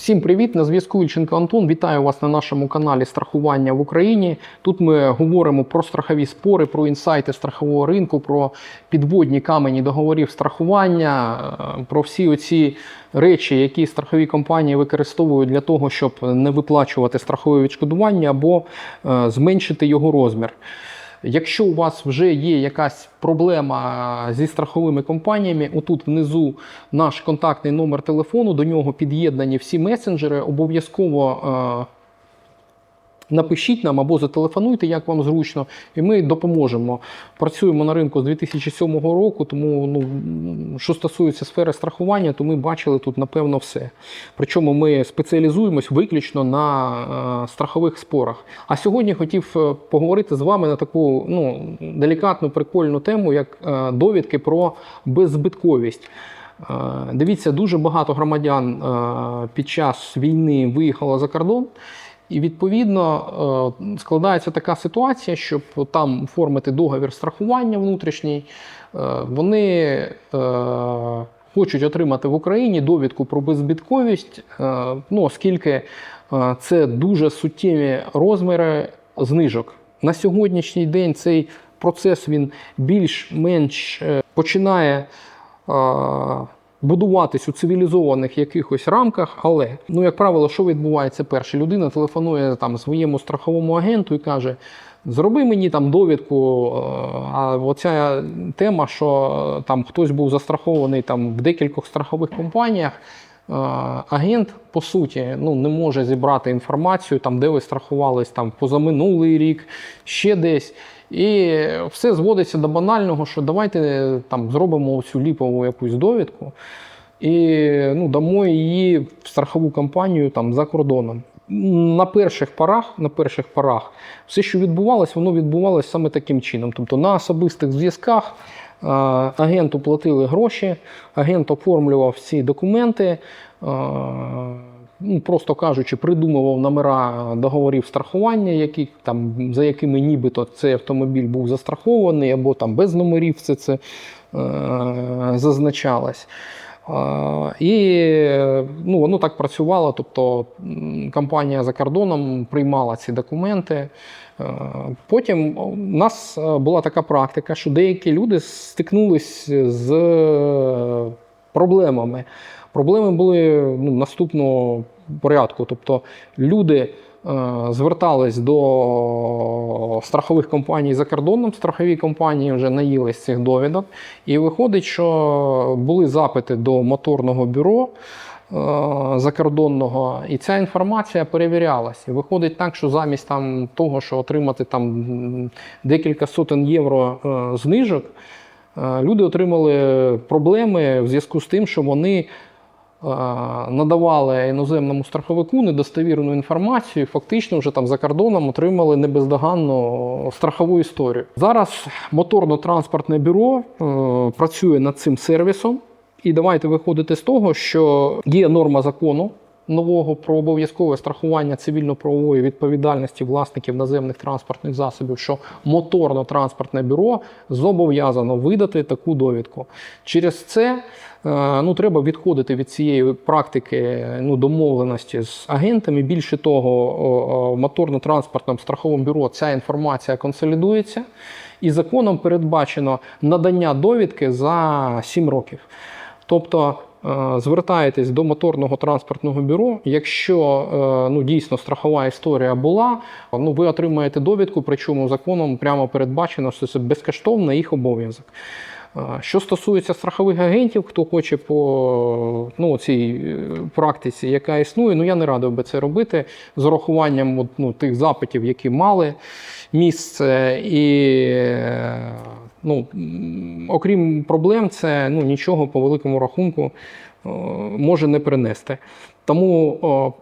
Всім привіт! На зв'язку Ільченко Антон. Вітаю вас на нашому каналі Страхування в Україні. Тут ми говоримо про страхові спори, про інсайти страхового ринку, про підводні камені договорів страхування, е, про всі оці речі, які страхові компанії використовують для того, щоб не виплачувати страхове відшкодування або е, зменшити його розмір. Якщо у вас вже є якась проблема зі страховими компаніями, отут внизу наш контактний номер телефону, до нього під'єднані всі месенджери. Обов'язково е, напишіть нам або зателефонуйте, як вам зручно, і ми допоможемо. Працюємо на ринку з 2007 року, тому ну, що стосується сфери страхування, то ми бачили тут напевно все. Причому ми спеціалізуємось виключно на е, страхових спорах. А сьогодні хотів е, поговорити з вами на таку ну, делікатну, прикольну тему, як е, довідки про беззбитковість. Дивіться, дуже багато громадян під час війни виїхало за кордон. І відповідно е, складається така ситуація, щоб там оформити договір страхування внутрішній. е, Вони е, хочуть отримати в Україні довідку про беззбитковість, е, ну, оскільки це дуже суттєві розміри знижок. На сьогоднішній день цей процес він більш-менш починає. Будуватись у цивілізованих якихось рамках, але ну, як правило, що відбувається перше? Людина телефонує там своєму страховому агенту і каже: Зроби мені там довідку. е, А оця тема, що е, там хтось був застрахований там в декількох страхових компаніях. е, Агент по суті ну не може зібрати інформацію там, де ви страхувались там позаминулий рік, ще десь. І все зводиться до банального, що давайте там зробимо цю ліпову якусь довідку і ну, дамо її в страхову компанію там за кордоном. На перших порах, на перших порах, все, що відбувалось, воно відбувалось саме таким чином. Тобто на особистих зв'язках е, агенту платили гроші, агент оформлював ці документи. Ну, просто кажучи, придумував номера договорів страхування, які, там, за якими нібито цей автомобіль був застрахований, або там без номерів все це е, зазначалось. Е, І ну, воно так працювало. Тобто компанія за кордоном приймала ці документи. Е, Потім у нас е, була така практика, що деякі люди стикнулися з проблемами. Проблеми були ну, наступного порядку. Тобто люди е, звертались до страхових компаній за кордоном, страхові компанії вже наїлись цих довідок. І виходить, що були запити до моторного бюро. е, Закордонного, і ця інформація перевірялась. І виходить так, що замість там того, що отримати там декілька сотень євро е, знижок, люди отримали проблеми в зв'язку з тим, що вони надавали іноземному страховику недостовірну інформацію, фактично вже там за кордоном отримали небездоганну страхову історію. Зараз моторно-транспортне бюро е, працює над цим сервісом. І давайте виходити з того, що є норма закону нового про обов'язкове страхування цивільно-правової відповідальності власників наземних транспортних засобів, що моторно-транспортне бюро зобов'язано видати таку довідку. Через це е, ну, треба відходити від цієї практики ну, домовленості з агентами. Більше того, моторно-транспортним страховим бюро ця інформація консолідується, і законом передбачено надання довідки за 7 років. Тобто звертаєтесь до моторного транспортного бюро. Якщо е, ну, дійсно страхова історія була, ну, ви отримаєте довідку, причому законом прямо передбачено, що це безкоштовний їх обов'язок. Е, Що стосується страхових агентів, хто хоче по ну, цій е, практиці, яка існує, ну я не радив би це робити з урахуванням ну, тих запитів, які мали місце. І е, ну, окрім проблем, це ну, нічого по великому рахунку е, може не принести. Тому о,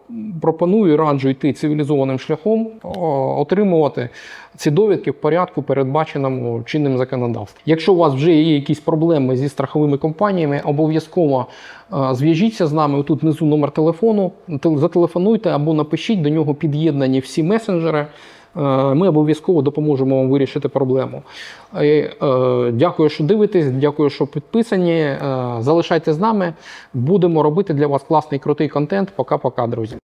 пропоную раджу йти цивілізованим шляхом, о, отримувати ці довідки в порядку, передбаченому чинним законодавством. Якщо у вас вже є якісь проблеми зі страховими компаніями, обов'язково е, зв'яжіться з нами. Тут внизу номер телефону, зателефонуйте або напишіть до нього під'єднані всі месенджери. Е, Ми обов'язково допоможемо вам вирішити проблему. Е, е, Дякую, що дивитесь, дякую, що підписані. Залишайтесь з нами. Будемо робити для вас класний крутий контент. Пока-пока, друзі.